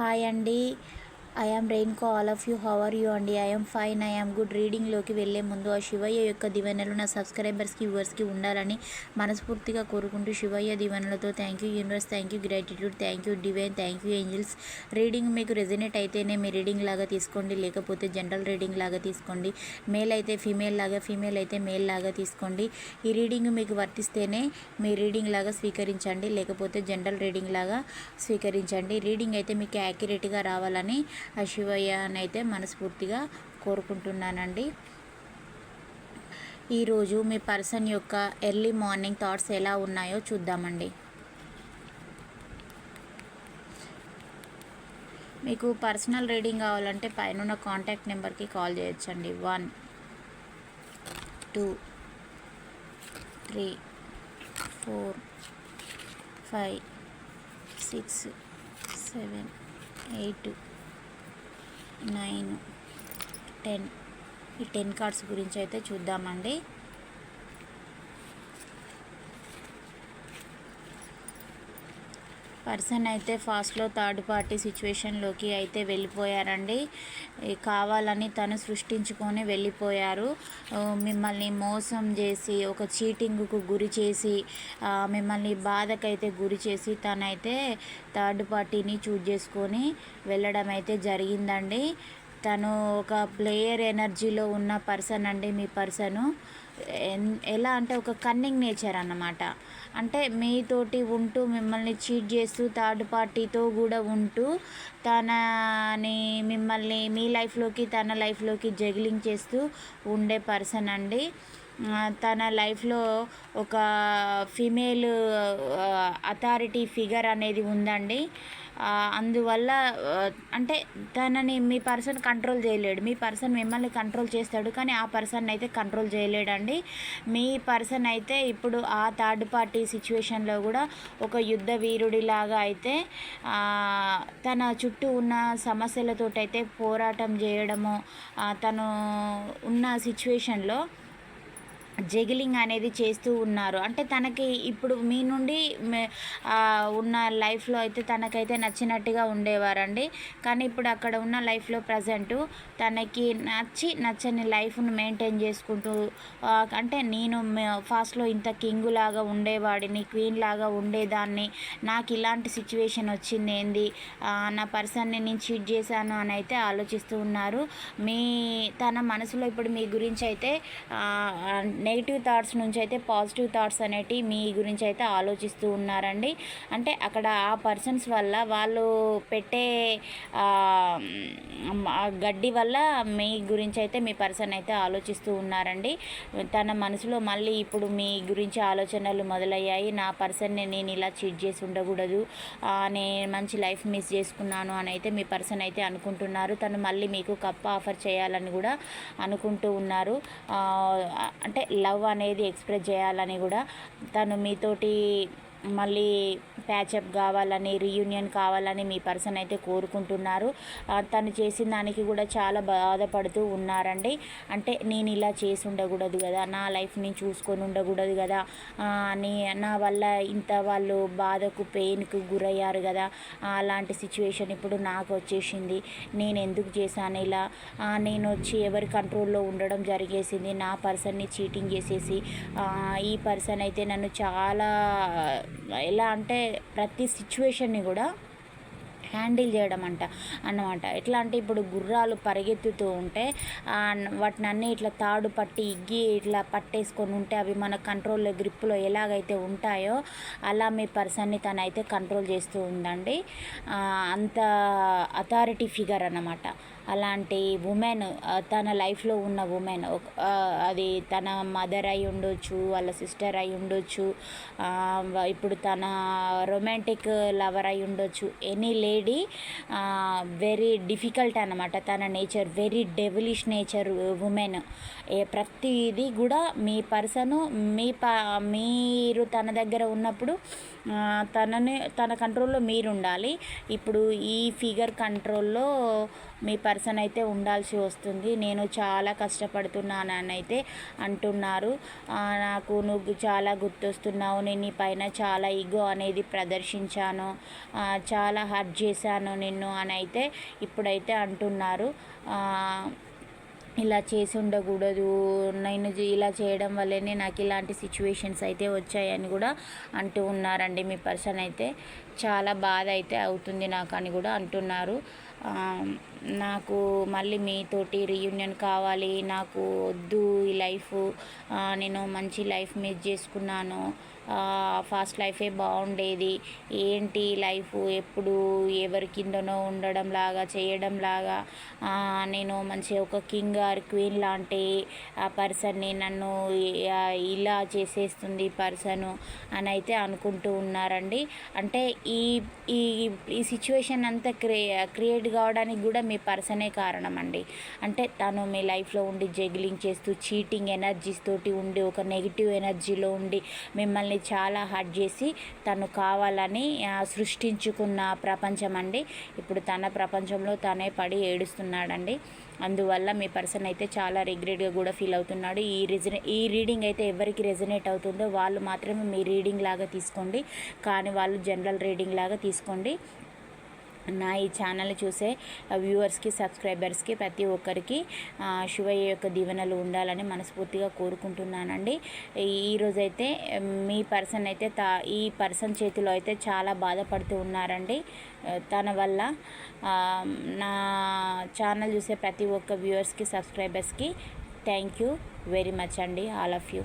Hi అండి. I am రెయిన్కో all of you how are you అండి I fine I am good రీడింగ్లోకి వెళ్ళే ముందు ఆ శివయ్య యొక్క దివెనలు నా సబ్స్క్రైబర్స్కి వ్యూవర్స్కి ఉండాలని మనస్ఫూర్తిగా కోరుకుంటూ Shivayya దివెనలతో thank you universe thank you gratitude thank you divine thank you angels reading మీకు రెజినేట్ అయితేనే మీ రీడింగ్ లాగా తీసుకోండి. లేకపోతే జనరల్ రీడింగ్ లాగా తీసుకోండి. మేల్ అయితే ఫీమేల్ లాగా ఫీమేల్ అయితే మేల్ లాగా తీసుకోండి. ఈ రీడింగ్ మీకు వర్తిస్తేనే మీ రీడింగ్ లాగా స్వీకరించండి. లేకపోతే జనరల్ రీడింగ్ లాగా స్వీకరించండి. రీడింగ్ అయితే మీకు యాక్యురేట్గా రావాలని శివయ్య అని అయితే మనస్ఫూర్తిగా కోరుకుంటున్నానండి. ఈరోజు మీ పర్సన్ యొక్క ఎర్లీ మార్నింగ్ థాట్స్ ఎలా ఉన్నాయో చూద్దామండి. మీకు పర్సనల్ రీడింగ్ కావాలంటే పైన కాంటాక్ట్ నెంబర్కి కాల్ చేయొచ్చండి. One two three four five six seven eight nine ten. ఈ టెన్ కార్డ్స్ గురించి అయితే చూద్దామండి. పర్సన్ అయితే ఫాస్ట్లో థర్డ్ పార్టీ సిచ్యువేషన్లోకి అయితే వెళ్ళిపోయారండి. కావాలని తను సృష్టించుకొని వెళ్ళిపోయారు. మిమ్మల్ని మోసం చేసి ఒక చీటింగ్కు గురి చేసి మిమ్మల్ని బాధకైతే గురి చేసి తనైతే థర్డ్ పార్టీని చూజ్ చేసుకొని వెళ్ళడం అయితే జరిగిందండి. తను ఒక ప్లేయర్ ఎనర్జీలో ఉన్న పర్సన్ అండి మీ పర్సను. ఎలా అంటే ఒక కన్నింగ్ నేచర్ అన్నమాట. అంటే మీతోటి ఉంటూ మిమ్మల్ని చీట్ చేస్తూ థర్డ్ పార్టీతో కూడా ఉంటూ తనని మిమ్మల్ని మీ లైఫ్లోకి తన లైఫ్లోకి జగిలింగ్ చేస్తూ ఉండే పర్సన్ అండి. తన లైఫ్లో ఒక ఫిమేల్ అథారిటీ ఫిగర్ అనేది ఉందండి. అందువల్ల అంటే తనని మీ పర్సన్ కంట్రోల్ చేయలేడు. మీ పర్సన్ మిమ్మల్ని కంట్రోల్ చేస్తాడు కానీ ఆ పర్సన్ అయితే కంట్రోల్ చేయలేడండి. మీ పర్సన్ అయితే ఇప్పుడు ఆ థర్డ్ పార్టీ సిచ్యువేషన్లో కూడా ఒక యుద్ధ వీరుడిలాగా అయితే తన చుట్టూ ఉన్న సమస్యలతోటైతే పోరాటం చేయడము తను ఉన్న సిచ్యువేషన్లో జగిలింగ్ అనేది చేస్తూ ఉన్నారు. అంటే తనకి ఇప్పుడు మీ నుండి ఉన్న లైఫ్లో అయితే తనకైతే నచ్చినట్టుగా ఉండేవారండి. కానీ ఇప్పుడు అక్కడ ఉన్న లైఫ్లో ప్రజెంట్ తనకి నచ్చి నచ్చని లైఫ్ను మెయింటైన్ చేసుకుంటూ అంటే నేను ఫాస్ట్లో ఇంత కింగ్ లాగా ఉండేవాడిని క్వీన్ లాగా ఉండేదాన్ని నాకు ఇలాంటి సిచ్యువేషన్ వచ్చింది ఏంది నా పర్సన్ని నేను చీట్ చేశాను అని అయితే ఆలోచిస్తూ ఉన్నారు. మీ తన మనసులో ఇప్పుడు మీ గురించి అయితే నెగిటివ్ థాట్స్ నుంచి అయితే పాజిటివ్ థాట్స్ అనేటివి మీ గురించి అయితే ఆలోచిస్తూ ఉన్నారండి. అంటే అక్కడ ఆ పర్సన్స్ వల్ల వాళ్ళు పెట్టే ఆ, గడ్డి వల్ల మీ గురించి అయితే మీ పర్సన్ అయితే ఆలోచిస్తూ ఉన్నారండి. తన మనసులో మళ్ళీ ఇప్పుడు మీ గురించి ఆలోచనలు మొదలయ్యాయి. నా పర్సన్ని నేను ఇలా చీట్ చేసి ఉండకూడదు నేను మంచి లైఫ్ మిస్ చేసుకున్నాను అని అయితే మీ పర్సన్ అయితే అనుకుంటున్నారు. తను మళ్ళీ మీకు కప్ ఆఫర్ చేయాలని కూడా అనుకుంటూ ఉన్నారు. అంటే లవ్ అనేది ఎక్స్ప్రెస్ చేయాలని కూడా తను మీతోటి మళ్ళీ ప్యాచప్ కావాలని రీయూనియన్ కావాలని మీ పర్సన్ అయితే కోరుకుంటున్నారు. తను చేసిన దానికి కూడా చాలా బాధపడుతూ ఉన్నారండి. అంటే నేను ఇలా చేసి ఉండకూడదు కదా నా లైఫ్ని చూసుకొని ఉండకూడదు కదా అని నా వల్ల ఇంత వాళ్ళు బాధకు పెయిన్కు గురయ్యారు కదా అలాంటి సిచ్యువేషన్ ఇప్పుడు నాకు వచ్చేసింది. నేను ఎందుకు చేశాను ఇలా? నేను వచ్చి ఎవరి కంట్రోల్లో ఉండడం జరిగేసింది? నా పర్సన్ని చీటింగ్ చేసేసి ఈ పర్సన్ అయితే నన్ను చాలా ఎలా అంటే ప్రతి సిచ్యువేషన్ని కూడా హ్యాండిల్ చేయడం అంట అన్నమాట. ఎట్లా అంటే ఇప్పుడు గుర్రాలు పరిగెత్తుతూ ఉంటే వాటిని అన్నీ ఇట్లా తాడు పట్టి ఇగ్గి ఇట్లా పట్టేసుకొని ఉంటే అవి మన కంట్రోల్లో గ్రిప్లో ఎలాగైతే ఉంటాయో అలా మీ పర్సన్ని తనైతే కంట్రోల్ చేస్తూ ఉందండి. అంత అథారిటీ ఫిగర్ అన్నమాట. అలాంటి ఉమెన్ తన లైఫ్లో ఉన్న ఉమెన్ అది తన మదర్ అయి ఉండొచ్చు వాళ్ళ సిస్టర్ అయి ఉండొచ్చు ఇప్పుడు తన రొమాంటిక్ లవర్ అయి ఉండొచ్చు. ఎనీ లేడీ వెరీ డిఫికల్ట్ అనమాట తన nature very devilish nature women ఏ ప్రతిదీ కూడా మీ పర్సను మీ ప మీరు తన దగ్గర ఉన్నప్పుడు తనని తన కంట్రోల్లో మీరు ఉండాలి ఇప్పుడు ఈ ఫిగర్ కంట్రోల్లో మీ పర్సన్ అయితే ఉండాల్సి వస్తుంది. నేను చాలా కష్టపడుతున్నానని అయితే అంటున్నారు నాకు నువ్వు చాలా గుర్తొస్తున్నావు. నేను నీ పైన చాలా ఈగో అనేది ప్రదర్శించాను. చాలా హర్ట్ చేశాను నిన్ను అని అయితే ఇప్పుడైతే అంటున్నారు. ఇలా చేసి ఉండకూడదు నేను ఇలా చేయడం వల్లనే నాకు ఇలాంటి సిచ్యువేషన్స్ అయితే వచ్చాయని కూడా అంటూ ఉన్నారండి మీ పర్సన్ అయితే. చాలా బాధ అయితే అవుతుంది నాకు అని కూడా అంటున్నారు. నాకు మళ్ళీ మీతోటి రీయూనియన్ కావాలి నాకు వద్దు ఈ లైఫ్ నేను మంచి లైఫ్ మిస్ చేసుకున్నాను. ఫాస్ట్ లైఫే బాగుండేది. ఏంటి లైఫ్? ఎప్పుడు ఎవరి కిందనో ఉండడం లాగా చేయడం లాగా. నేను మంచి ఒక కింగ్ ఆర్ క్వీన్ లాంటి ఆ పర్సన్ని నన్ను ఇలా చేసేస్తుంది పర్సను అని అయితే అనుకుంటూ ఉన్నారండి. అంటే ఈ ఈ ఈ సిచ్యువేషన్ అంతా క్రియే క్రియేట్ కావడానికి కూడా మీ పర్సనే కారణం అండి అంటే తను మీ లైఫ్లో ఉండి జగిలింగ్ చేస్తూ చీటింగ్ ఎనర్జీస్ తోటి ఉండి ఒక నెగిటివ్ ఎనర్జీలో ఉండి మిమ్మల్ని చాలా హర్ట్ చేసి తను కావాలని సృష్టించుకున్న ప్రపంచం అండి. ఇప్పుడు తన ప్రపంచంలో తనే పడి ఏడుస్తున్నాడండి. అందువల్ల మీ పర్సన్ అయితే చాలా రిగ్రెట్గా కూడా ఫీల్ అవుతున్నాడు. ఈ రిజనే ఈ రీడింగ్ అయితే ఎవరికి రెజనేట్ అవుతుందో వాళ్ళు మాత్రమే మీ రీడింగ్ లాగా తీసుకోండి. కానీ వాళ్ళు జనరల్ రీడింగ్ లాగా తీసుకోండి. నా ఈ ఛానల్ చూసే వ్యూవర్స్కి సబ్స్క్రైబర్స్కి ప్రతి ఒక్కరికి శివయ్య యొక్క దీవెనలు ఉండాలని మనస్ఫూర్తిగా కోరుకుంటున్నానండి. ఈరోజైతే మీ పర్సన్ అయితే తా ఈ పర్సన్ చేతిలో అయితే చాలా బాధపడుతూ ఉన్నారండి. తన వల్ల నా ఛానల్ చూసే ప్రతి ఒక్క వ్యూవర్స్కి సబ్స్క్రైబర్స్కి థ్యాంక్ యూ వెరీ మచ్ అండి ఆల్ ఆఫ్ యూ.